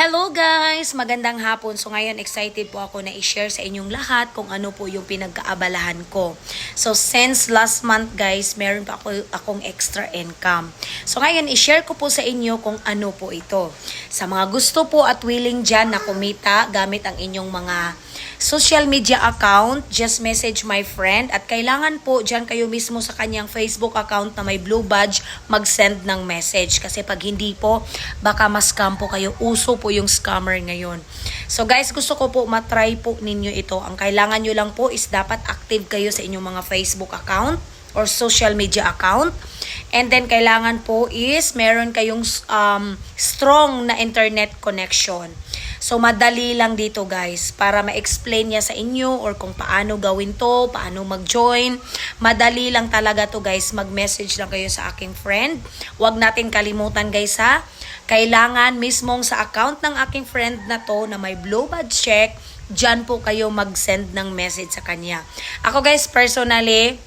Hello guys! Magandang hapon. So ngayon excited po ako na i-share sa inyong lahat kung ano po yung pinagkaabalahan ko. So since last month guys, meron pa ako akong extra income. So ngayon i-share ko po sa inyo kung ano po ito. Sa mga gusto po at willing dyan na kumita gamit ang inyong mga social media account, just message my friend at kailangan po dyan kayo mismo sa kanyang Facebook account na may blue badge mag-send ng message kasi pag hindi po baka mas-scam po kayo. Uso po yung scammer ngayon. So guys, gusto ko po matry po ninyo ito. Ang kailangan nyo lang po is dapat active kayo sa inyong mga Facebook account or social media account. And then, kailangan po is meron kayong um, strong na internet connection. So, madali lang dito guys para ma-explain niya sa inyo or kung paano gawin to, paano mag-join. Madali lang talaga to guys. Mag-message lang kayo sa aking friend. Huwag natin kalimutan guys ha. Kailangan mismong sa account ng aking friend na to na may blue badge check, dyan po kayo mag-send ng message sa kanya. Ako guys, personally,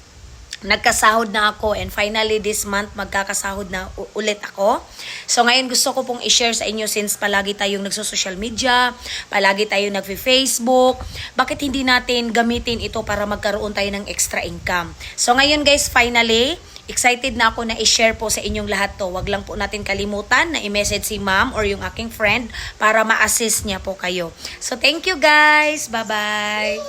nagkasahod na ako and finally this month magkakasahod na ulit ako. So ngayon gusto ko pong i-share sa inyo since palagi tayong nagso-social media, palagi tayong nagfi-Facebook, bakit hindi natin gamitin ito para magkaroon tayo ng extra income. So ngayon guys, finally, excited na ako na i-share po sa inyong lahat to. Wag lang po natin kalimutan na i-message si ma'am or yung aking friend para ma-assist niya po kayo. So thank you guys. Bye-bye.